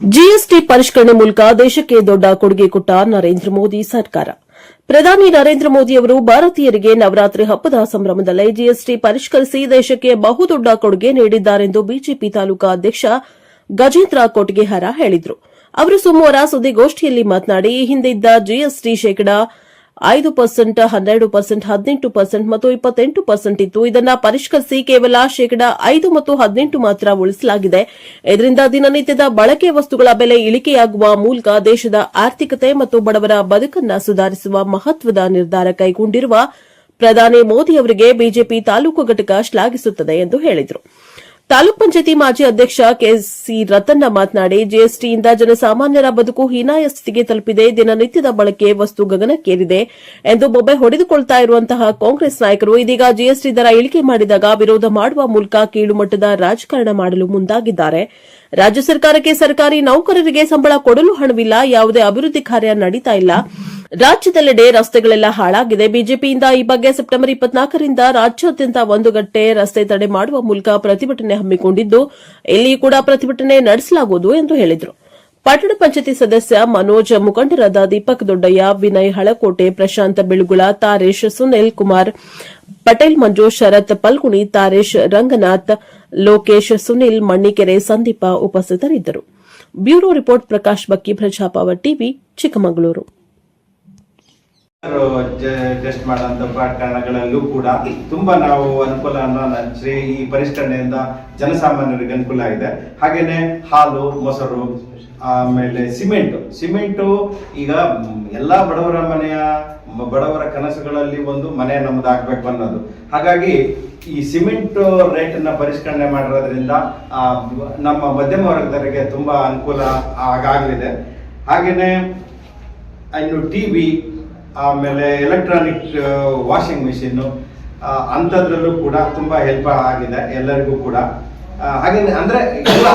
GST ಪರಿಷ್ಕರಣೆ ಮೂಲಕ ದೇಶಕ್ಕೆ ದೊಡ್ಡ ಕೊಡುಗೆ ಕೊಟ್ಟ ನರೇಂದ್ರ ಮೋದಿ ಸರ್ಕಾರ. ಪ್ರಧಾನಿ ನರೇಂದ್ರ ಮೋದಿ ಅವರು ಭಾರತೀಯರಿಗೆ ನವರಾತ್ರಿ ಹಬ್ಬದ ಸಂಭ್ರಮದಲ್ಲೇ ಜಿಎಸ್ಟಿ ಪರಿಷ್ಕರಿಸಿ ದೇಶಕ್ಕೆ ಬಹುದೊಡ್ಡ ಕೊಡುಗೆ ನೀಡಿದ್ದಾರೆಂದು ಬಿಜೆಪಿ ತಾಲೂಕಾ ಅಧ್ಯಕ್ಷ ಗಜೇಂದ್ರ ಕೊಟ್ಗೆಹಾರ ಹೇಳಿದರು. ಅವರು ಸೋಮವಾರ ಸುದ್ದಿಗೋಷ್ಠಿಯಲ್ಲಿ ಮಾತನಾಡಿ ಈ ಹಿಂದೆ ಇದ್ದ ಜಿಎಸ್ಟಿ ಶೇಕಡಾ ಐದು ಪರ್ಸೆಂಟ್, ಹನ್ನೆರಡು ಪರ್ಸೆಂಟ್, ಹದಿನೆಂಟು ಪರ್ಸೆಂಟ್ ಮತ್ತು ಇಪ್ಪತ್ತೆಂಟು ಪರ್ಸೆಂಟ್ ಇತ್ತು ಇದನ್ನ ಪರಿಷ್ಕರಿಸಿ ಕೇವಲ ಶೇಕಡಾ ಐದು ಮತ್ತು ಹದಿನೆಂಟು ಮಾತ್ರ ಉಳಿಸಲಾಗಿದೆ. ಇದರಿಂದ ದಿನನಿತ್ಯದ ಬಳಕೆ ವಸ್ತುಗಳ ಬೆಲೆ ಇಳಿಕೆಯಾಗುವ ಮೂಲಕ ದೇಶದ ಆರ್ಥಿಕತೆ ಮತ್ತು ಬಡವರ ಬದುಕನ್ನು ಸುಧಾರಿಸುವ ಮಹತ್ವದ ನಿರ್ಧಾರ ಕೈಗೊಂಡಿರುವ ಪ್ರಧಾನಿ ಮೋದಿ ಅವರಿಗೆ ಬಿಜೆಪಿ ತಾಲೂಕು ಘಟಕ ಶ್ಲಾಘಿಸುತ್ತದೆ ಎಂದು ಹೇಳಿದರು. ತಾಲೂಕ್ ಪಂಚಾಯತಿ ಮಾಜಿ ಅಧ್ಯಕ್ಷ ಕೆಸಿ ರತನ್ನ ಮಾತನಾಡಿ, ಜಿಎಸ್ಟಿಯಿಂದ ಜನಸಾಮಾನ್ಯರ ಬದುಕು ಹೀನಾಯ ಸ್ಥಿತಿಗೆ ತಲುಪಿದೆ. ದಿನನಿತ್ಯದ ಬಳಕೆ ವಸ್ತು ಗಗನಕ್ಕೇರಿದೆ ಎಂದು ಬೊಬ್ಬೆ ಹೊಡೆದುಕೊಳ್ತಾ ಇರುವಂತಹ ಕಾಂಗ್ರೆಸ್ ನಾಯಕರು ಇದೀಗ ಜಿಎಸ್ಟಿ ದರ ಇಳಿಕೆ ಮಾಡಿದಾಗ ವಿರೋಧ ಮಾಡುವ ಮೂಲಕ ಕೀಳುಮಟ್ಟದ ರಾಜಕಾರಣ ಮಾಡಲು ಮುಂದಾಗಿದ್ದಾರೆ. ರಾಜ್ಯ ಸರ್ಕಾರಕ್ಕೆ ಸರ್ಕಾರಿ ನೌಕರರಿಗೆ ಸಂಬಳ ಕೊಡಲು ಹಣವಿಲ್ಲ, ಯಾವುದೇ ಅಭಿವೃದ್ಧಿ ಕಾರ್ಯ ನಡೀತಾ ಇಲ್ಲ. ರಾಜ್ಯದೆಲ್ಲೆಡೆ ರಸ್ತೆಗಳೆಲ್ಲ ಹಾಳಾಗಿದೆ. ಬಿಜೆಪಿಯಿಂದ ಈ ಬಗ್ಗೆ ಸೆಪ್ಟೆಂಬರ್ ಇಪ್ಪತ್ನಾಲ್ಕರಿಂದ ರಾಜ್ಯಾದ್ಯಂತ ಒಂದು ಗಂಟೆ ರಸ್ತೆ ತಡೆ ಮಾಡುವ ಮೂಲಕ ಪ್ರತಿಭಟನೆ ಹಮ್ಮಿಕೊಂಡಿದ್ದು ಇಲ್ಲಿ ಕೂಡ ಪ್ರತಿಭಟನೆ ನಡೆಸಲಾಗುವುದು ಎಂದು ಹೇಳಿದರು. ಪಟ್ಟಣ ಪಂಚಾಯತಿ ಸದಸ್ಯ ಮನೋಜ್ ಮುಖಂಡರಾದ ದೀಪಕ್ ದೊಡ್ಡಯ್ಯ, ವಿನಯ್ ಹಳಕೋಟೆ, ಪ್ರಶಾಂತ ಬಿಳುಗುಳ ತಾರೇಶ್ ಸುನಿಲ್ ಕುಮಾರ್, ಪಟೇಲ್ ಮಂಜು, ಶರತ್ ಪಲ್ಗುಣಿ, ತಾರೇಶ್ ರಂಗನಾಥ್, ಲೋಕೇಶ್ ಸುನಿಲ್, ಮಣ್ಣಿಕೆರೆ ಸಂದೀಪ ಉಪಸ್ಥಿತರಿದ್ದರು. ಬ್ಯೂರೋ ರಿಪೋರ್ಟ್ ಪ್ರಕಾಶ್ ಬಕ್ಕಿ ಪ್ರಜಾಪಾವ ಟಿವಿ ಚಿಕ್ಕಮಗಳೂರು. ಟೆಸ್ಟ್ ಮಾಡುವಂತ ಪ್ರಕರಣಗಳಲ್ಲೂ ಕೂಡ ತುಂಬಾ ನಾವು ಅನುಕೂಲ ಶ್ರೀ ಈ ಪರಿಷ್ಕರಣೆಯಿಂದ ಜನಸಾಮಾನ್ಯರಿಗೆ ಅನುಕೂಲ ಆಗಿದೆ ಹಾಗೇನೆ ಹಾಲು, ಮೊಸರು, ಆಮೇಲೆ ಸಿಮೆಂಟ್. ಸಿಮೆಂಟು ಈಗ ಎಲ್ಲಾ ಬಡವರ ಮನೆಯ, ಬಡವರ ಕನಸುಗಳಲ್ಲಿ ಒಂದು ಮನೆ ನಮ್ದು ಆಗ್ಬೇಕು ಅನ್ನೋದು. ಹಾಗಾಗಿ ಈ ಸಿಮೆಂಟ್ ರೇಟ್ ಅನ್ನ ಪರಿಷ್ಕರಣೆ ಮಾಡಿರೋದ್ರಿಂದ ನಮ್ಮ ಮಧ್ಯಮ ವರ್ಗದವರಿಗೆ ತುಂಬಾ ಅನುಕೂಲ ಆಗಾಗಲಿದೆ. ಹಾಗೇನೆ ಇನ್ನು ಟಿವಿ ಆಮೇಲೆ ಎಲೆಕ್ಟ್ರಾನಿಕ್ ವಾಷಿಂಗ್ ಮಿಷಿನ್ನು ಅಂಥದ್ರಲ್ಲೂ ಕೂಡ ತುಂಬ ಹೆಲ್ಪ್ ಆಗಿದೆ ಎಲ್ಲರಿಗೂ ಕೂಡ. ಹಾಗೆ ಅಂದರೆ ಎಲ್ಲ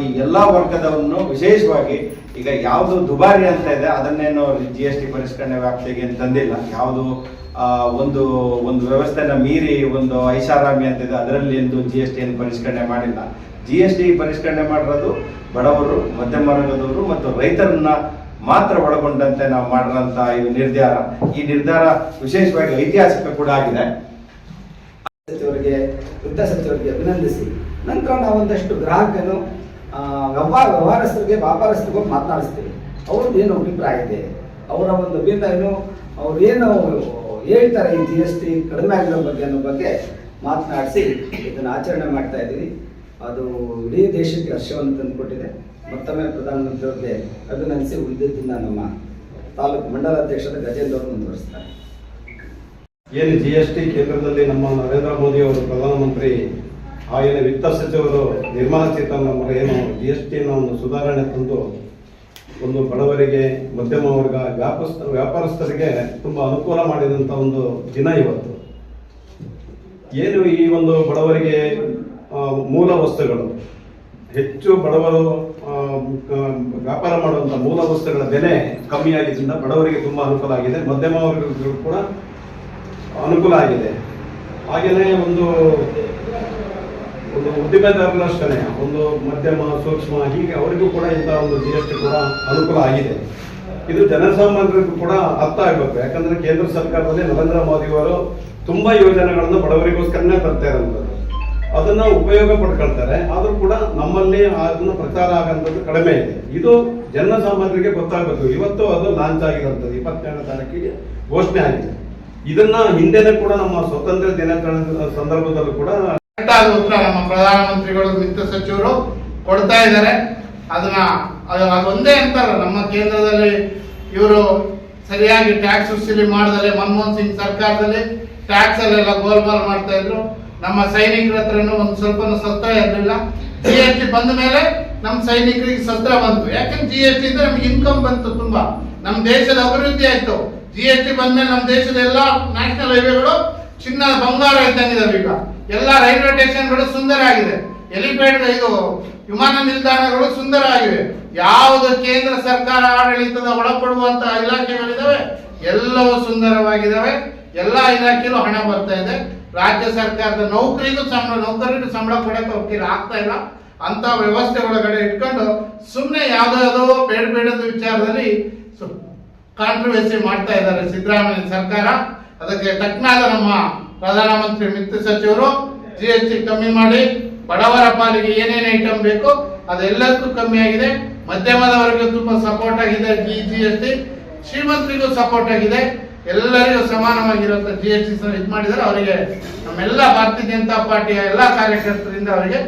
ಈ ಎಲ್ಲ ವರ್ಗದವನ್ನು ವಿಶೇಷವಾಗಿ ಈಗ ಯಾವುದು ದುಬಾರಿ ಅಂತ ಇದೆ, ಅದನ್ನೇನು ಜಿ ಎಸ್ ಟಿ ಪರಿಷ್ಕರಣೆ ವ್ಯಾಪ್ತಿಗೆ ತಂದಿಲ್ಲ. ಯಾವುದು ಒಂದು ಒಂದು ವ್ಯವಸ್ಥೆನ ಮೀರಿ ಒಂದು ಐಷಾರಾಮಿ ಅಂತ ಇದೆ, ಅದರಲ್ಲಿ ಎಂದು ಜಿ ಎಸ್ ಟಿಯನ್ನು ಪರಿಷ್ಕರಣೆ ಮಾಡಿಲ್ಲ. ಜಿ ಎಸ್ ಟಿ ಪರಿಷ್ಕರಣೆ ಮಾಡಿರೋದು ಬಡವರು, ಮಧ್ಯಮ ವರ್ಗದವರು ಮತ್ತು ರೈತರನ್ನ ಮಾತ್ರ ಒಳಗೊಂಡಂತೆ ನಾವು ಮಾಡಿರೋಂಥ ಇದು ನಿರ್ಧಾರ. ಈ ನಿರ್ಧಾರ ವಿಶೇಷವಾಗಿ ಐತಿಹಾಸಿಕ ಕೂಡ ಆಗಿದೆ. ಸಚಿವರಿಗೆ, ವಿತ್ತ ಸಚಿವರಿಗೆ ಅಭಿನಂದಿಸಿ. ನಂತರ ನಾವು ಒಂದಷ್ಟು ಗ್ರಾಹಕನು ವ್ಯವಹಾರ, ವ್ಯವಹಾರಸ್ಥರಿಗೆ, ವ್ಯಾಪಾರಸ್ಥರಿಗೂ ಮಾತನಾಡಿಸ್ತೀವಿ. ಅವ್ರದ್ದು ಏನು ಅಭಿಪ್ರಾಯ ಇದೆ? ಅವರ ಒಂದು ಅಭಿಪ್ರಾಯನು ಅವ್ರು ಏನು ಹೇಳ್ತಾರೆ ಈ ಜಿ ಎಸ್ ಟಿ ಕಡಿಮೆ ಆಗಿರೋ ಬಗ್ಗೆ ಅನ್ನೋ ಬಗ್ಗೆ ಮಾತನಾಡಿಸಿ ಇದನ್ನು ಆಚರಣೆ ಮಾಡ್ತಾ ಇದ್ದೀವಿ. ಅದು ಇಡೀ ದೇಶಕ್ಕೆ ಹರ್ಷವನ್ನು ತಂದುಕೊಟ್ಟಿದೆ. ಮತ್ತೊಮ್ಮೆ ಪ್ರಧಾನಮಂತ್ರಿಯವರಿಗೆ ಅಭಿನಂದಿಸಿ ಉಳಿದಿದ್ದಿಂದ ನಮ್ಮ ತಾಲೂಕು ಮಂಡಲ ಅಧ್ಯಕ್ಷರ ಗಜೇಂದ್ರ ಅವರು ಮುಂದುವರಿಸ್ತಾರೆ. ಏನು ಜಿ ಎಸ್ ಟಿ ಕೇಂದ್ರದಲ್ಲಿ ನಮ್ಮ ನರೇಂದ್ರ ಮೋದಿ ಅವರು ಪ್ರಧಾನಮಂತ್ರಿ ಹಾಗೆಯೇ ವಿತ್ತ ಸಚಿವರು ನಿರ್ಮಲಾ ಸೀತಾರಾಮನ್ ಏನು ಜಿ ಎಸ್ ಟಿನ ಒಂದು ಸುಧಾರಣೆ ತಂದು ಒಂದು ಬಡವರಿಗೆ ಮಧ್ಯಮ ವರ್ಗ ವ್ಯಾಪಸ್ಥ ವ್ಯಾಪಾರಸ್ಥರಿಗೆ ತುಂಬ ಅನುಕೂಲ ಮಾಡಿದಂಥ ಒಂದು ದಿನ ಇವತ್ತು. ಏನು ಈ ಒಂದು ಬಡವರಿಗೆ ಆ, ಮೂಲ ವಸ್ತುಗಳು. ಹೆಚ್ಚು ಬಡವರು ವ್ಯಾಪಾರ ಮಾಡುವಂಥ ಮೂಲ ವಸ್ತುಗಳ ಬೆಲೆ ಕಮ್ಮಿಯಾಗಿದ್ದರಿಂದ ಬಡವರಿಗೆ ತುಂಬ ಅನುಕೂಲ ಆಗಿದೆ. ಮಧ್ಯಮ ವರ್ಗಗಳು ಕೂಡ ಅನುಕೂಲ ಆಗಿದೆ. ಹಾಗೆಯೇ ಒಂದು ಒಂದು ಉದ್ದಿಮೆದಾರರಷ್ಟೇ ಒಂದು ಮಧ್ಯಮ, ಸೂಕ್ಷ್ಮ, ಹೀಗೆ ಅವರಿಗೂ ಕೂಡ ಇಂಥ ಒಂದು ಜಿ ಎಸ್ ಟಿ ಕೂಡ ಅನುಕೂಲ ಆಗಿದೆ. ಇದು ಜನಸಾಮಾನ್ಯರಿಗೂ ಕೂಡ ಅರ್ಥ ಆಗಬೇಕು. ಯಾಕಂದ್ರೆ ಕೇಂದ್ರ ಸರ್ಕಾರದಲ್ಲಿ ನರೇಂದ್ರ ಮೋದಿ ಅವರು ತುಂಬಾ ಯೋಜನೆಗಳನ್ನು ಬಡವರಿಗೋಸ್ಕರನೇ ತರ್ತಾ ಇರುವಂತದ್ದು ಅದನ್ನ ಉಪಯೋಗ ಪಡ್ಕೊಳ್ತಾರೆ. ಆದರೂ ಕೂಡ ನಮ್ಮಲ್ಲಿ ಅದನ್ನ ಪ್ರಚಾರ ಆಗಂತದ್ದು ಕಡಿಮೆ ಇದೆ. ಇದು ಜನಸಾಮಾನ್ಯರಿಗೆ ಗೊತ್ತಾಗಬೇಕು. ಇವತ್ತು ಅದು ಲಾಂಚ್ ಆಗಿರುವಂತದ್ದು ಇಪ್ಪತ್ತೆರಡನೇ ತಾರೀಕಿಗೆ ಘೋಷಣೆ ಆಗಿದೆ. ಇದನ್ನ ಹಿಂದೆನೆ ಕೂಡ ನಮ್ಮ ಸ್ವತಂತ್ರ ದಿನಾಚರಣೆ ಸಂದರ್ಭದಲ್ಲೂ ಕೂಡ ನಮ್ಮ ಪ್ರಧಾನಮಂತ್ರಿಗಳು, ವಿತ್ತ ಸಚಿವರು ಕೊಡ್ತಾ ಇದ್ದಾರೆ. ಅದನ್ನ, ಅದು ಅದೊಂದೇ ಅಂತಾರ. ನಮ್ಮ ಕೇಂದ್ರದಲ್ಲಿ ಇವರು ಸರಿಯಾಗಿ ಟ್ಯಾಕ್ಸ್ ವಸೂಲಿ ಮಾಡದಲೆ, ಮನಮೋಹನ್ ಸಿಂಗ್ ಸರ್ಕಾರದಲ್ಲಿ ಟ್ಯಾಕ್ಸ್ ಅಲ್ಲೆಲ್ಲ ಗೋಲ್ಮಾಲ್ ಮಾಡ್ತಾ ಇದ್ರು. ನಮ್ಮ ಸೈನಿಕರ ಹತ್ರನೂ ಒಂದು ಸ್ವಲ್ಪ ಸತ್ರ ಇರಲಿಲ್ಲ. ಜಿ ಎಸ್ ಟಿ ಬಂದ ಮೇಲೆ ನಮ್ಮ ಸೈನಿಕರಿಗೆ ಸತ್ರ ಬಂತು. ಯಾಕಂದ್ರೆ ಜಿ ಎಸ್ ಟಿ ಇದ್ರೆ ನಮ್ಗೆ ಇನ್ಕಮ್ ಬಂತು ತುಂಬಾ. ನಮ್ಮ ದೇಶದ ಅಭಿವೃದ್ಧಿ ಆಯ್ತು. ಜಿ ಎಸ್ ಟಿ ಬಂದ್ಮೇಲೆ ನಮ್ಮ ದೇಶದ ಎಲ್ಲಾ ನ್ಯಾಷನಲ್ ಹೈವೇಗಳು ಚಿನ್ನ ಬಂಗಾರ ಇದ್ದಂಗಿದಾವೆ ಈಗ. ಎಲ್ಲ ರೈಲ್ವೆ ಸ್ಟೇಷನ್ಗಳು ಸುಂದರ ಆಗಿದೆ. ಎಲಿಪೇಡ್ ಇದು ವಿಮಾನ ನಿಲ್ದಾಣಗಳು ಸುಂದರ ಆಗಿವೆ ಯಾವುದು ಕೇಂದ್ರ ಸರ್ಕಾರ ಆಡಳಿತದ ಒಳಪಡುವಂತಹ ಇಲಾಖೆಗಳಿದಾವೆ, ಎಲ್ಲವೂ ಸುಂದರವಾಗಿದ್ದಾವೆ ಎಲ್ಲಾ ಇಲಾಖೆಯಲ್ಲೂ ಹಣ ಬರ್ತಾ ಇದೆ. ರಾಜ್ಯ ಸರ್ಕಾರದ ನೌಕರಿಗೂ ಸಂಬಳ ನೌಕರಿಗೂ ಸಂಬಳ ಕೊಡಕ್ಕೆ ಹೋಗ್ತೀರಾ ಆಗ್ತಾ ಇಲ್ಲ. ಅಂತ ವ್ಯವಸ್ಥೆ ಒಳಗಡೆ ಇಟ್ಕೊಂಡು ಸುಮ್ಮನೆ ಯಾವ್ದಾವುದೋ ಬೇಡ ಬೇಡದ ವಿಚಾರದಲ್ಲಿ ಕಾಂಟ್ರವರ್ಸಿ ಮಾಡ್ತಾ ಇದ್ದಾರೆ ಸಿದ್ದರಾಮಯ್ಯ ಸರ್ಕಾರ. ಅದಕ್ಕೆ ತಕ್ಕನಾದ ನಮ್ಮ ಪ್ರಧಾನಮಂತ್ರಿ ಮಿತ್ರ ಸಚಿವರು ಜಿ ಎಸ್ ಟಿ ಕಮ್ಮಿ ಮಾಡಿ, ಬಡವರ ಪಾಲಿಗೆ ಏನೇನು ಐಟಮ್ ಬೇಕು ಅದೆಲ್ಲದಕ್ಕೂ ಕಮ್ಮಿ ಆಗಿದೆ. ಮಧ್ಯಮದವರೆಗೂ ತುಂಬಾ ಸಪೋರ್ಟ್ ಆಗಿದೆ ಜಿ ಜಿ ಎಸ್ ಟಿ ಶ್ರೀಮಂತರಿಗೂ ಸಪೋರ್ಟ್ ಆಗಿದೆ. ಎಲ್ಲರಿಗೂ ಸಮಾನವಾಗಿರುವಂತ ಜಿ ಎಸ್ ಟಿ ಇದು ಮಾಡಿದರೆ ಅವರಿಗೆ ನಮ್ಮೆಲ್ಲ ಭಾರತೀಯ ಜನತಾ ಪಾರ್ಟಿಯ ಎಲ್ಲ ಕಾರ್ಯಕರ್ತರಿಂದ ಅವರಿಗೆ